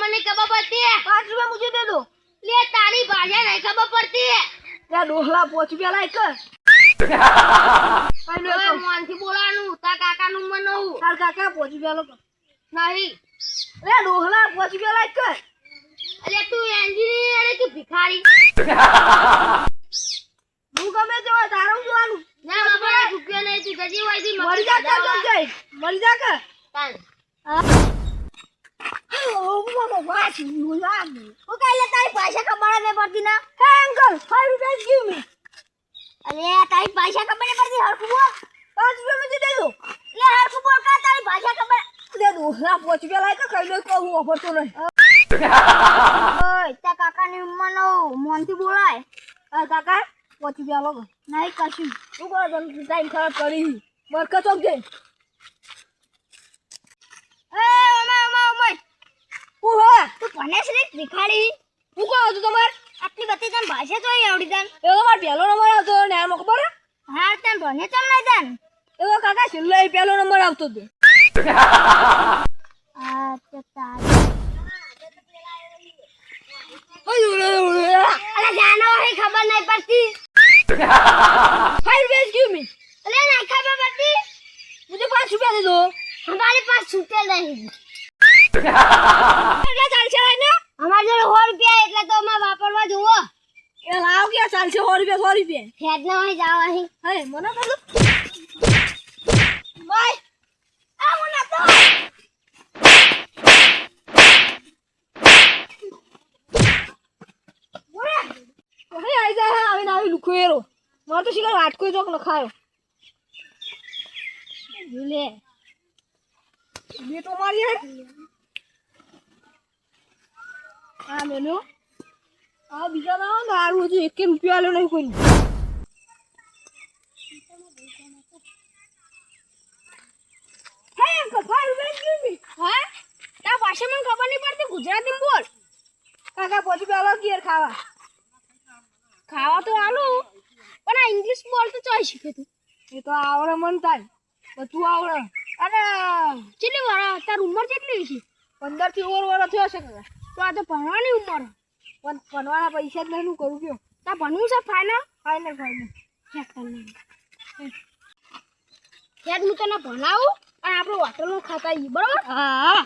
મને ખબર પડતી પાંચ રૂપિયા મુજે દે દો. લે તારી ભાયા નહીં ખબર પડતી હે. ત્યાં ડોહલા પોચ રૂપિયા લાયક. હવે મોનથી બોલાનું તા કાકાનું મનવું તાર કાકા પોચ રૂપિયા લોકો. નહીં. લે ડોહલા પોચ રૂપિયા લાયક. અલે તું એન્જિનિયર કે ભિખારી? હું ગમે તો તારું જોવાનું? ના બાપા રૂપિયા નહીં તું. જજી હોય મરી જા કે મરી જા કે. જાય મરી જા કર હું કાલે તારી ભાષા ખબર નહીં પડતી ના hey uncle five rupees give me અલે તારી ભાષા ખબર નહીં પડતી હરખું બોલ પાંચ રૂપિયા મુझे દે દો લે. હરખું બોલ કા તારી ભાષા ખબર દે દો ના પાંચ રૂપિયા લાય કે કઈ લો. કહું વાપરતો નહીં ઓય તા કાકાની ઉંમર નવું મોનથી બોલાય આ કાકા પાંચ રૂપિયા લો. નહીં કશું કરો તમે ટાઈમ ખરાબ કરી. બરકત ચોક હું હે તું ભણે છે ને ભિખારી હું કહો છું તમારે આટલી બધી તને ભાષા તો અહીં આવડી તને એ તમારે પહેલો નંબર આવતો ને એમાં ખબર હે? હા તને ભણે ચમ નહીં તને એવો કાકા છેલ્લો એ પહેલો નંબર આવતો હતો આ તો તારી અલે જાનો હે ખબર નહીં પડતી फाइव रुपीस गिव मी અલે નહીં ખબર પડતી मुझे पाँच रुपया दे दो हमारे पास छूटे नहीं ચાલશે સો રૂપિયા સો રૂપિયા. ફેદ ના હોય જાવ અહીં. હે મને કહો બાય આ મને તો ઓહે આઈ જા આવીને આવી લુખેરો મારે તો શીખર વાટકો ચોક લખાયો લે. બે તો મારી હે. આ મેનુ આ બીજા ના હારું હજુ એક રૂપિયા આલ્યો નહીં કોઈ ગુજરાતી બોલ. કાકા પછી પેલા ગિયર ખાવા. ખાવા તો આલું પણ આ ઇંગ્લિશ બોલ તો ચોઈ શીખે તું. એ તો આવડે મન થાય બધું આવડે. અરે કેટલી વાર તાર ઉંમર કેટલી છે પંદરથી ઓર વર્ષ થયો છે કાકા તો આ તો ભણવાની ઉંમર. પણ ભણવાના પૈસા જ નહીં કરું કયો તા ભણવું છે ફાઇનલ ફાઈનલ ફાઈનલ ચેક કરી યાર હું તને ભણાવું? અને આપણે હોટલમાં ખાતા આવીએ બરોબર? હા.